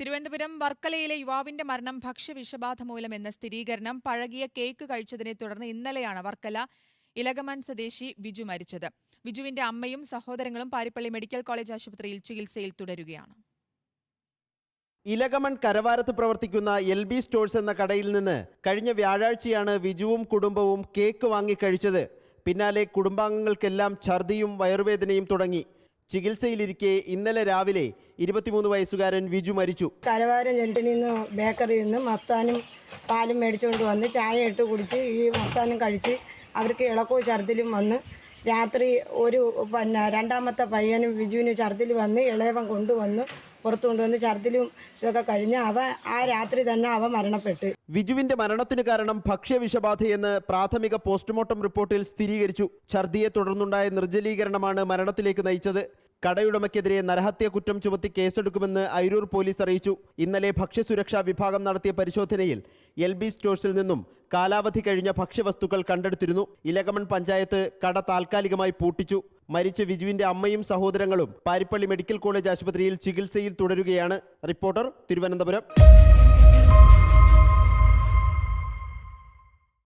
തിരുവനന്തപുരം വർക്കലയിലെ യുവാവിന്റെ മരണം ഭക്ഷ്യവിഷബാധ മൂലമെന്ന സ്ഥിരീകരണം പഴകിയ കേക്ക് കഴിച്ചതിനെ തുടർന്ന് ഇന്നലെയാണ് വർക്കല ഇലകമൺ സ്വദേശി വിജു മരിച്ചത്. വിജുവിന്റെ അമ്മയും സഹോദരങ്ങളും പാരിപ്പള്ളി മെഡിക്കൽ കോളേജ് ആശുപത്രിയിൽ ചികിത്സയിൽ തുടരുകയാണ്. ഇലകമൺ കരവാരത്ത് പ്രവർത്തിക്കുന്ന എൽ ബി സ്റ്റോഴ്സ് എന്ന കടയിൽ നിന്ന് കഴിഞ്ഞ വ്യാഴാഴ്ചയാണ് വിജുവും കുടുംബവും കേക്ക് വാങ്ങി കഴിച്ചത്. പിന്നാലെ കുടുംബാംഗങ്ങൾക്കെല്ലാം ഛർദിയും വയറുവേദനയും തുടങ്ങി. ചികിത്സയിലിരിക്കെ ഇന്നലെ രാവിലെ ഇരുപത്തിമൂന്ന് വയസ്സുകാരൻ വിജു മരിച്ചു. കരവാരം ജെട്ടിൽ നിന്ന് ബേക്കറിയിൽ നിന്ന് മസ്താനും പാലും മേടിച്ചുകൊണ്ട് വന്ന് ചായ ഇട്ട് കുടിച്ച് ഈ മസ്താനും കഴിച്ച് അവർക്ക് ഇളക്കവും ഛർദിലും വന്ന് രാത്രി ഒരു പിന്നെ രണ്ടാമത്തെ പയ്യനും വിജുവിനും ഛർദിൽ വന്ന് ഇളയവൻ കൊണ്ടുവന്നു പുറത്തു കൊണ്ടുവന്ന് ഛർദിലും ഇതൊക്കെ കഴിഞ്ഞ് അവ ആ രാത്രി തന്നെ അവ മരണപ്പെട്ടു. വിജുവിന്റെ മരണത്തിന് കാരണം ഭക്ഷ്യവിഷബാധയെന്ന് പ്രാഥമിക പോസ്റ്റ്മോർട്ടം റിപ്പോർട്ടിൽ സ്ഥിരീകരിച്ചു. ഛർദിയെ തുടർന്നുണ്ടായ നിർജലീകരണമാണ് മരണത്തിലേക്ക് നയിച്ചത്. കടയുടമയ്ക്കെതിരെ നരഹത്യ കുറ്റം ചുമത്തി കേസെടുക്കുമെന്ന് അയിരൂർ പോലീസ് അറിയിച്ചു. ഇന്നലെ ഭക്ഷ്യസുരക്ഷാ വിഭാഗം നടത്തിയ പരിശോധനയിൽ എൽ ബി സ്റ്റോഴ്സിൽ നിന്നും കാലാവധി കഴിഞ്ഞ ഭക്ഷ്യവസ്തുക്കൾ കണ്ടെടുത്തിരുന്നു. ഇലകമൺ പഞ്ചായത്ത് കട താൽക്കാലികമായി പൂട്ടിച്ചു. മരിച്ച വിജുവിന്റെ അമ്മയും സഹോദരങ്ങളും പാരിപ്പള്ളി മെഡിക്കൽ കോളേജ് ആശുപത്രിയിൽ ചികിത്സയിൽ തുടരുകയാണ്. റിപ്പോർട്ടർ തിരുവനന്തപുരം.